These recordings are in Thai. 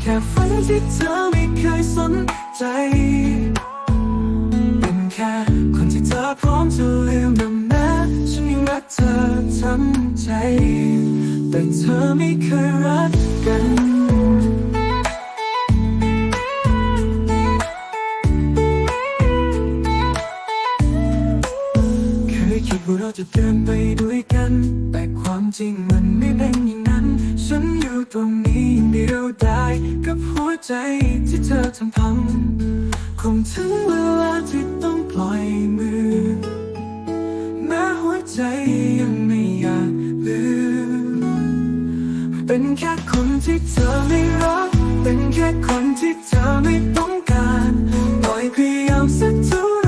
แค่ฝันที่เธอไม่เคยสนใจ เป็นแค่คนที่เธอพร้อมจะลืมดังแม้ฉันยังรักเธอทั้งใจ แต่เธอไม่เคยรักกันเคยคิดว่าเราจะเดินไปด้วยกัน แต่ความจริงมันไม่เป็น ตรงนี้ย่างเดียวได้กับหัวใจที่เธอทำพังคงถึงเวลาที่ต้องปล่อยมือแม้หัวใจยังไม่อยากลืมเป็นแค่คนที่เธอไม่รัก เป็นแค่คนที่เธอไม่ต้องการต่อยพยายามสักเท่า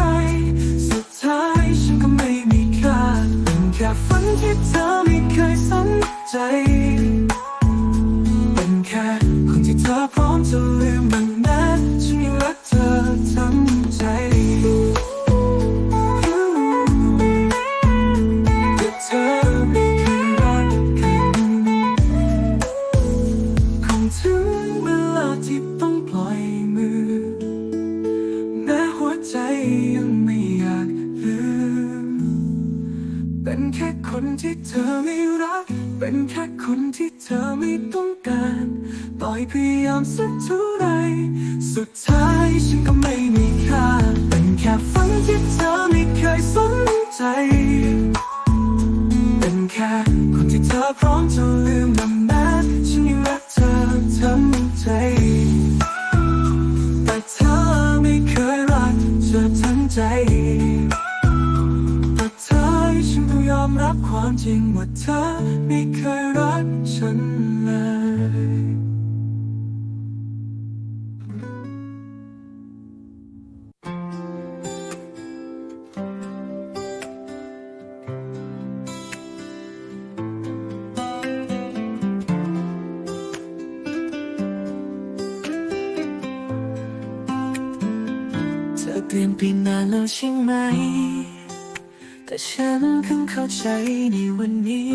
เข้าใจในวันนี้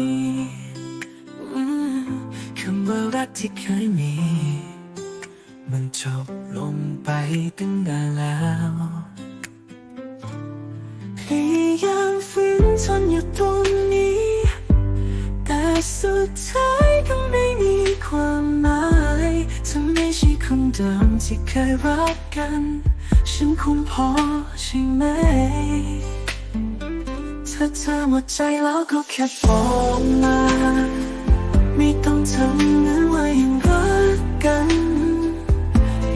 คำว่ารักที่เคยมี มันจบลงไปตั้งนานแล้วพยายามฝืนทนอยู่ตรงนี้ แต่สุดท้ายก็ไม่มีความหมายเธอไม่ใช่คนเดิมที่เคยรักกัน ฉันคงพอใช่ไหม ถ้าเธอหมดใจแล้วก็แค่บอกมา ไม่ต้องทำเหมือนว่ายังรักกัน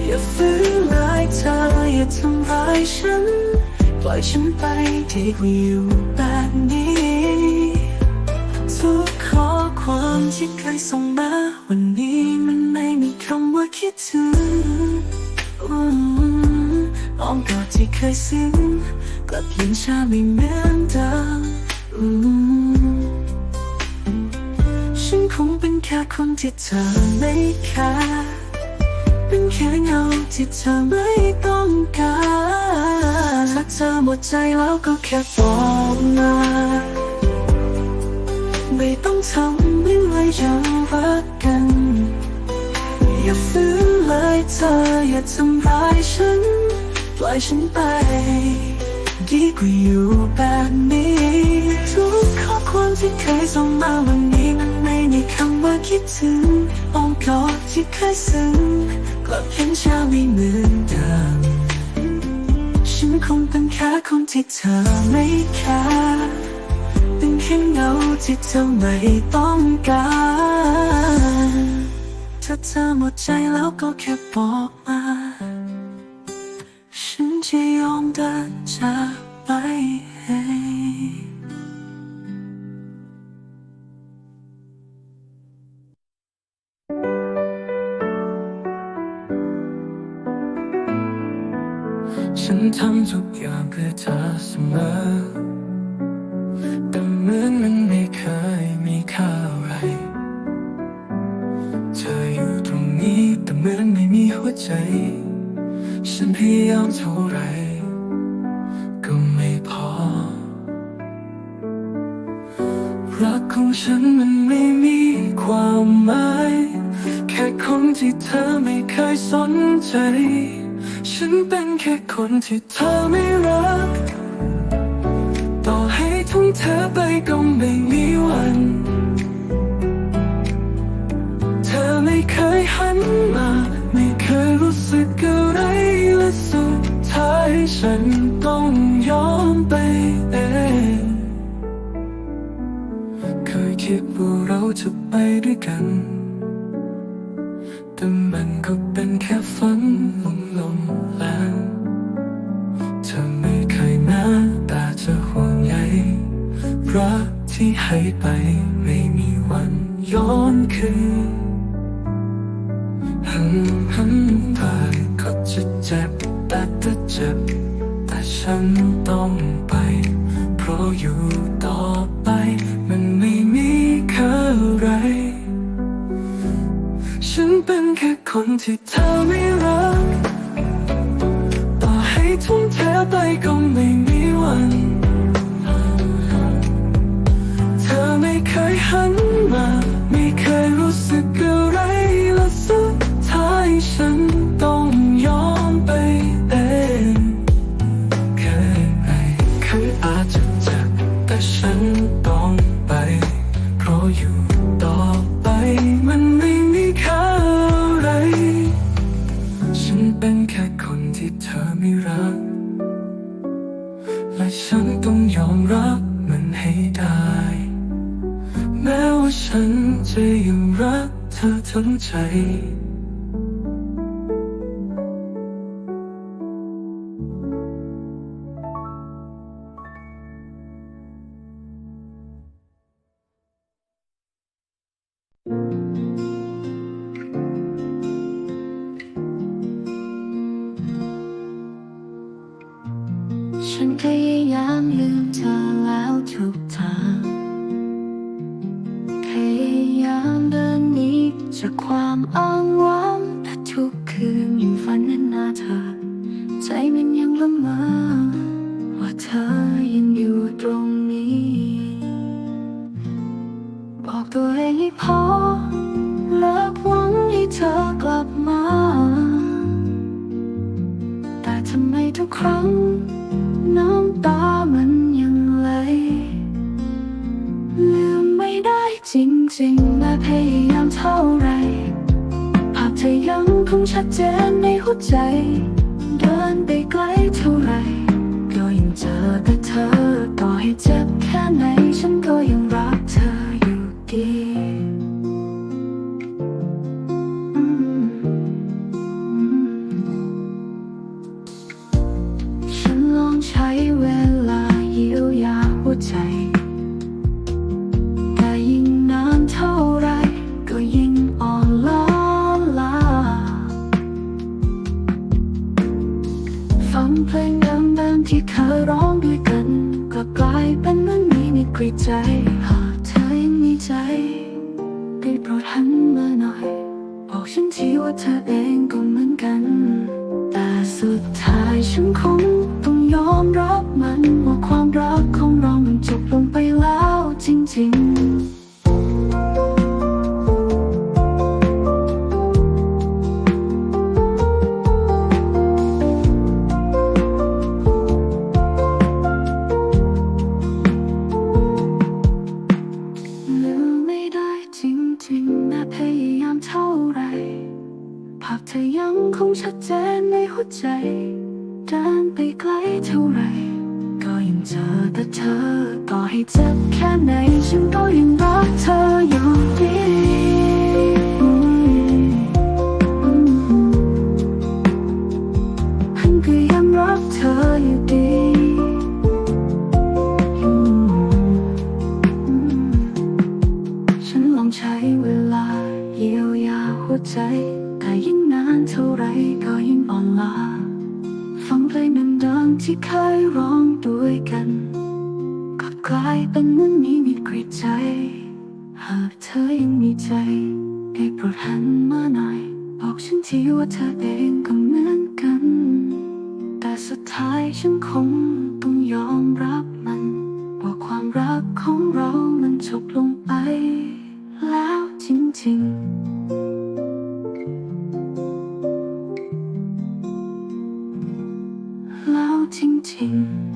อย่าฝืนเลยเธออย่าทำร้ายฉัน ปล่อยฉันไปดีกว่าอยู่แบบนี้ทุกข้อความที่เคยส่งมาวันนี้มันไม่มีคำว่าคิดถึงอ้อมกอดที่เคยซึ้ง กลับยังชาไม่เหมือนเดิมอืมฉันคงเป็นแค่คนที่เธอไม่ค่าเป็นแค่เงาที่เธอไม่ต้องการถ้าเธอหมดใจแล้วก็แค่บอกมาไม่ต้องทำไม่เลยยังรักกัน อย่าฝืนเลยเธออย่าทำร้ายฉัน ปล่อยฉันไป ดีกว่าอยู่แบบนี้ ทุกข้อความที่เคยส่งมาวันนี้มันไม่มีคำว่าคิดถึงอ้อมกอดที่เคยซึ้งกลับเห็นชาไม่เหมือนเดิมฉันคงเป็นแค่คนที่เธอไม่แคร์เป็นแค่เงาที่เธอไม่ต้องการถ้าเธอหมดใจแล้วก็แค่บอกมา ฉันจะย ด้วยกัน ทุ่มเทไปก็ไม่มีวัน เธอไม่เคยหันมา ไม่เคยรู้สึกกัวังใจ ฉันพยายามลืมเธอ ในหัวใจ เดินไปไกลเท่าไร ก็ยังเจอแต่เธอ ต่อให้เจ็บแค่ไหน ฉันก็ยังรักเธออยู่ดี ใจ หากเธอยังมีใจได้โปรดหันมาหน่อย บอกฉันทีว่าเธอเองก็เหมือนกัน แต่สุดท้ายฉันคงต้องยอมรับมันว่าความรักของ แต่ยิ่งนานเท่าไรก็ยิ่งอ่อนล้าฟังเพลงเดิมๆที่เคยร้องด้วยกันกลับกลายเป็นเหมือนมีมีกรีดใจ หากเธอยังมีใจได้โปรดหันมาหน่อย บอกฉันทีว่าเธอเองก็เหมือนกัน แต่สุดท้ายฉันคงต้องยอมรับมัน ว่าความรักของเรามันจบลงไป แล้วจริงๆ แ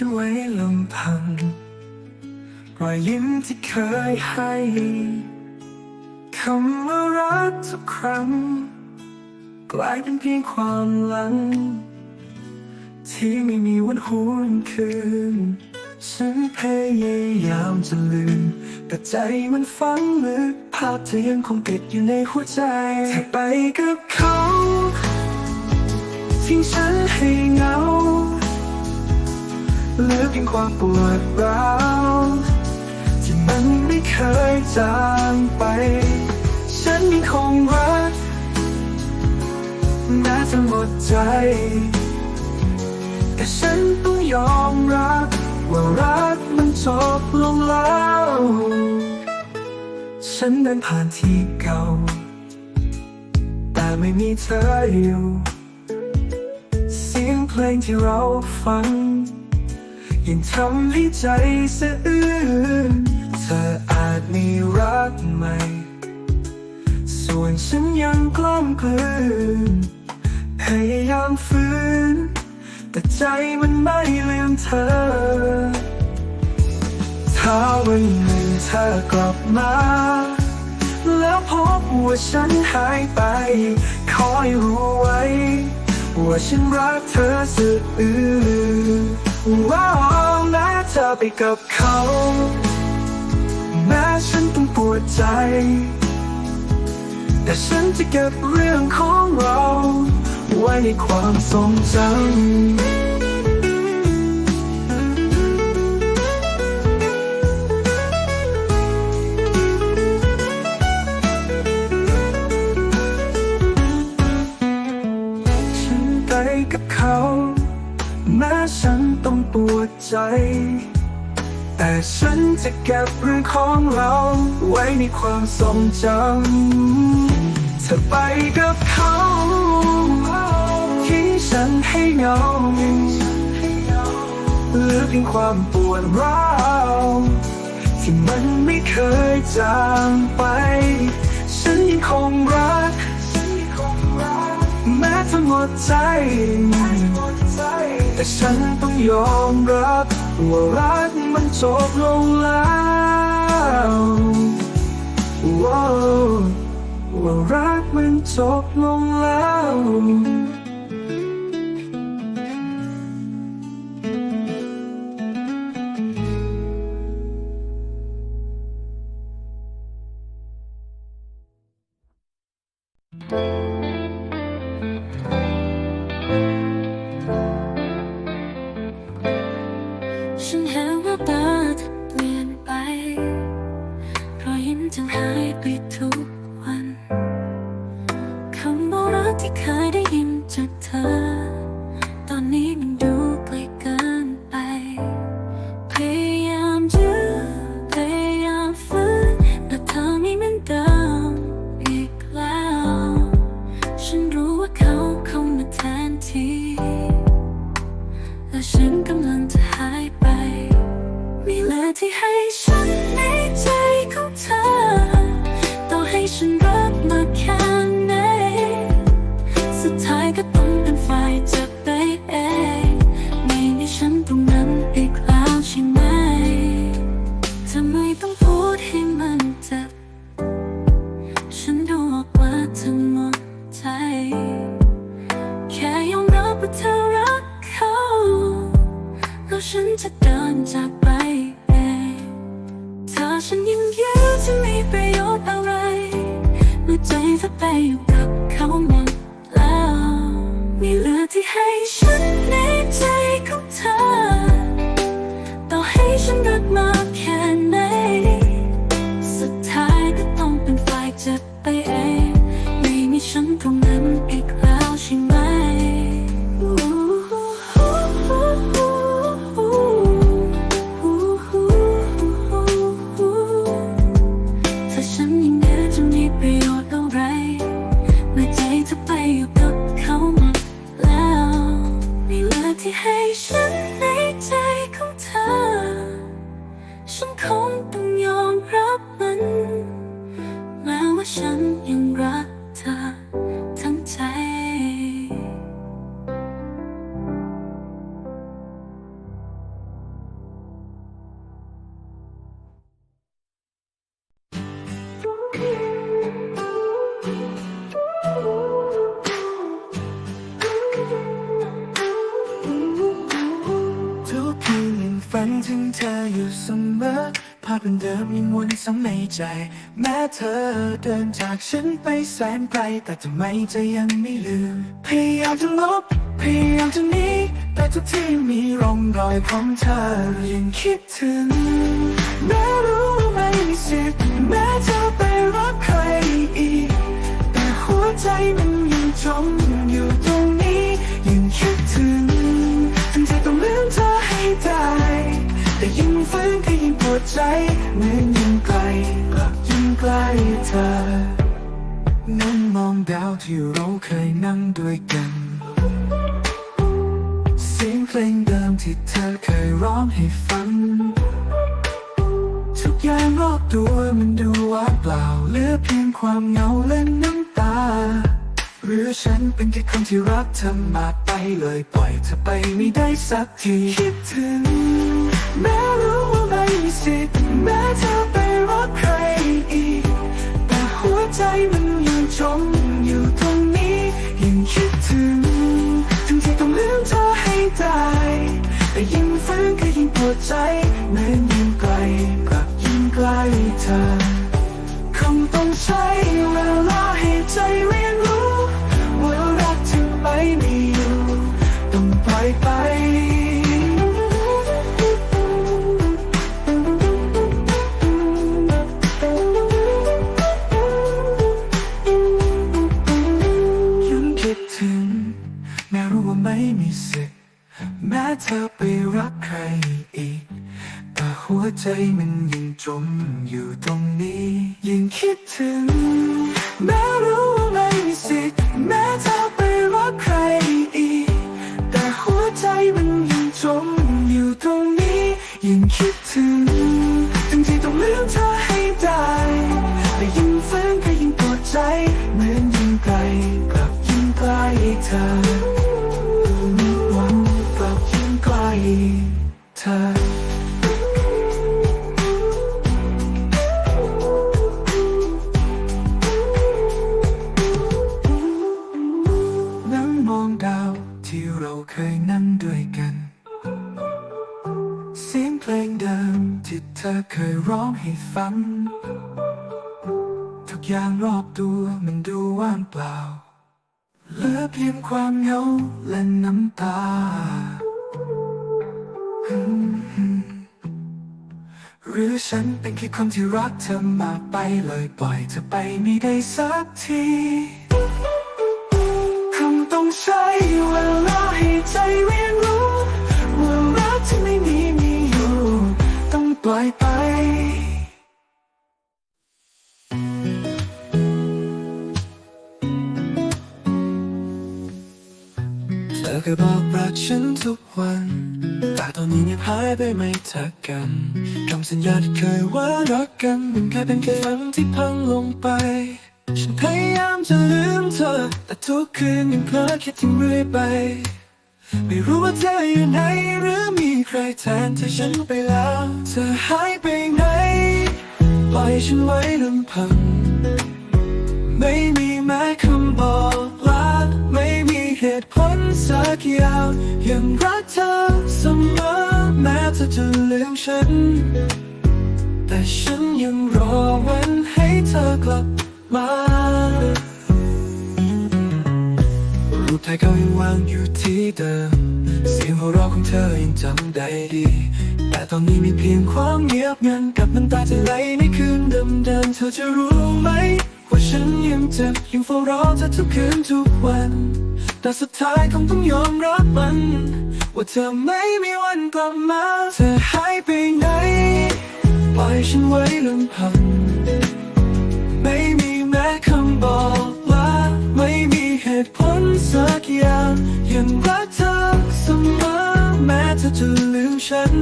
ฉันไว้ลำพัง รอยยิ้มที่เคยให้คำว่ารักทุกครั้ง กลายเป็นเพียงความหลัง ที่ไม่มีวันหวนคืน ฉันพยายามจะลืม แต่ใจมันฝังลึกภาพเธอยังคงติดอยู่ในหัวใจเธอไปกับเขา ทิ้งฉันให้เหงา เหลือเพียงความปวดร้าวที่มันไม่เคยจางไป ฉันยังคงรักแม้จะหมดใจ แต่ฉันต้องยอมรับ ว่ารักมันจบลงแล้วฉฉันเดินผ่านที่เก่า แต่ไม่มีเธออยู่ เสียงเพลงที่เราฟัง ยังทำให้ใจสะอื้นเธออาจมีรักใหม่ ส่วนฉันยังกล้ำกลืนพยายามฟื้น แต่ใจมันไม่ลืมเธอ ถ้าวันหนึ่งเธอกลับมา แล้วพบว่าฉันหายไปขอให้รู้ไว้ ว่าฉันรักเธอสุด อื้อว้าแม้เธอไปกับเขา แม้ฉันต้องปวดใจ แต่ฉันจะเก็บเรื่องของเรา ไว้ในความทรงจำ วดใจ แต่ฉันจะเก็บเรื่องของเราไว้ในความทรงจำเธอไปกับเขาทิ้งฉันให้เหงาเหลือเพียงความปวดร้าวที่มันไม่เคยจางไป ฉันยังคงรัก แม้ทั้งหมดใจ แต่ฉันต้องยอมรับว่ารักมันจบลงแล้วว่ารักมันจบลงแล้ว มอ ภาพเดิมยังวนซ้ำในใจ แม้เธอเดินจากฉันไปแสนไกล แต่ทำไมใจยังไม่ลืม พยายามจะลบ พยายามจะหนีแต่ทุกที่มีร่องรอยของเธอยังคิดถึง แม้รู้ว่าไม่มีสิทธิ์แม้เธอไปรักใครอีก แต่หัวใจมันยังจมอยู่ตรงนี้ยังคิดถึง ฝืนก็ยิ่ปวดใจเหมือนยังไกลกลับยิ่งไกลเธอ นั่งมองดาวที่เราเคยนั่งด้วยกัน เสียงเพลงเดิมที่เธอเคยร้องให้ฟัง ทุกอย่างรอบตัวมันดูว่างเปล่าเหลือเพียงความเหงาและน้ำตาหรือฉันเป็นแค่คนที่รักเธอมากไปเลยปล่อยเธอไปไม่ได้สักที คิดถึงแม้ สิทธิ์แม้เธอไปรักใครอีก แต่หัวใจมันยังจมอยู่ตรงนี้ยังคิดถึงถึงที่ต้องลืมเธอให้ได้แต่ยิ่งฟื้นก็ยิ่งปวดใจเหมือนยิ่งไกลกลับยิ่งใกล้เธอคงต้องใช้เวลาให้ใจ หัวใจมันยังจมอยู่ตรงนี้ยังคิดถึงแม้รู้ ร้องให้ฟังทุกอย่างรอบตัวมันดูว่างเปล่า เหลือเพียงความเหงาและน้ำตา หรือฉันเป็นแค่คนที่รักเธอมากไปเลยปล่อยเธอไปไม่ได้สักทีคงต้องใช้เวลาให้ใจเรียนรู้ว่ารักที่ไม่มีมีอยู่ ต้องปล่อยไป ยบอกรักฉันทุกวัน แต่ตอนนี้เงียบหายไปไม่ทักกันคำสัญญาที่เคยว่ารักกัน มันกลายเป็นแค่ฝันที่พังลงไป ฉันพยายามจะลืมเธอ แต่ทุกคืนยังเพลิดคิดถึงเรื่อยไป ไม่รู้ว่าเธออยู่ไหนหรือมีใครแทนที่ฉันไปแล้ว เธอหายไปไหนปล่อยฉันไว้ลำพัง ไม่มี กย่างยังรักเธอเสมอแม้เธอจะลืมฉัน แต่ฉันยังรอวันให้เธอกลับมารูปถ่ายเก่ายังวางอยู่ที่เดิมเสียงหัวเราะของเธอยังจำได้ดี แต่ตอนนี้มีเพียงความเงียบงันกับน้ำตาที่ไหลในคืนเดิมๆเธอจะรู้ไหม ว่าฉันยังเจ็บยังเฝ้ารอเธอทุกคืนทุกวัน แต่สุดท้ายคงต้องยอมรับมัน ว่าเธอไม่มีวันกลับมา เธอหายไปไหน ปล่อยฉันไว้ลำพัง ไม่มีแม้คำบอกลาไม่มีเหตุผลสักอย่างยังรักเธอเสมอแม้เธอจะลืมฉัน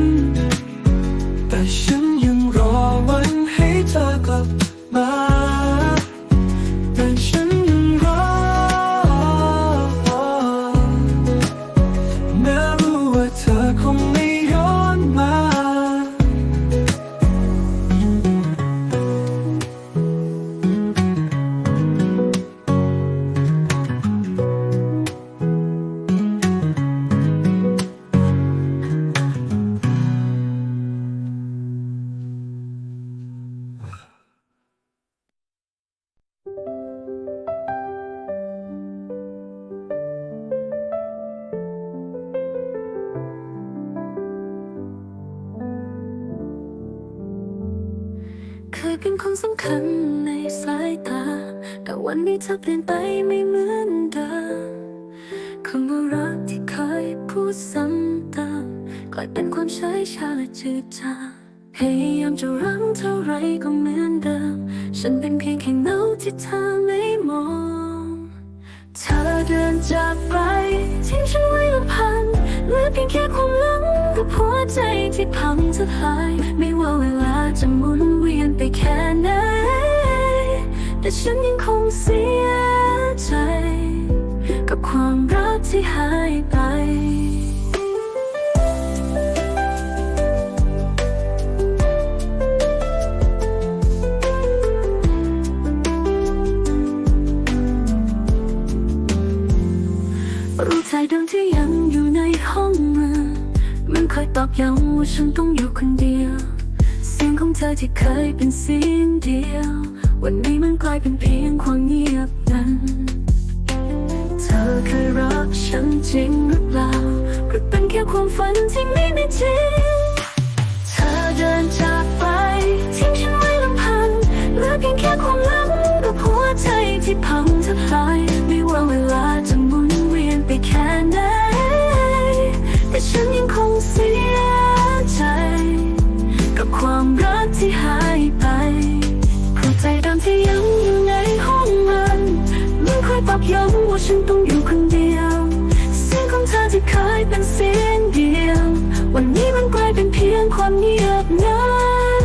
แต่ฉัน เคยเป็นคนสำคัญในสายตา แต่วันนี้เธอเปลี่ยนไปไม่เหมือนเดิมคำว่ารักที่เคยพูดซ้ำเติมกลายเป็นความเฉยชาและจืดจางพยายามจะรั้งเท่าไรก็เหมือนเดิม ฉันเป็นเพียงแค่เงาที่เธอไม่มอง เธอเดินจากไปทิ้งฉันไว้ลำพัง เหลือเพียงแค่ความหลังกับหัวใจที่พังสลาย ไม่ว่าเวลาจะหมุนเวียนไปแค่ไหน แต่ฉันยังคงเสียใจ กับความรักที่หายไป ยตอกย้ำว่าฉันต้องอยู่คนเดียว เสียงของเธอที่เคยเป็นเสียงเดียว วันนี้มันกลายเป็นเพียงความเงียบนั้น เธอเคยรักฉันจริงหรือเปล่าหรือเป็นแค่ความฝันที่ไม่มีจริงเธอเดินจากไปทิ้งฉันไว้ลำพังเหลือเพียงแค่ความหลังกับหัวใจที่พังทลาย ความเงียบงัน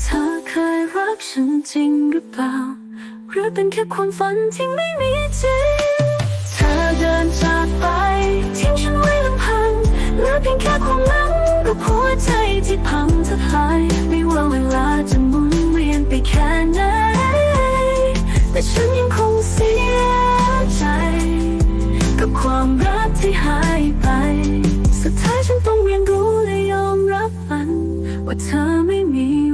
เธอเคยรักฉันจริงหรือเปล่า หรือเป็นแค่ความฝันที่ไม่มีจริง เธอเดินจากไปทิ้งฉันไว้ลำพังเหลือเพียงแค่ความหลังกับหัวใจที่พังทลาย ไม่ว่าเวลาจะหมุนเวียนไปแค่ไหน แต่ฉันยังคงเสียใจ กับความรักที่หายไป ธอไม่มี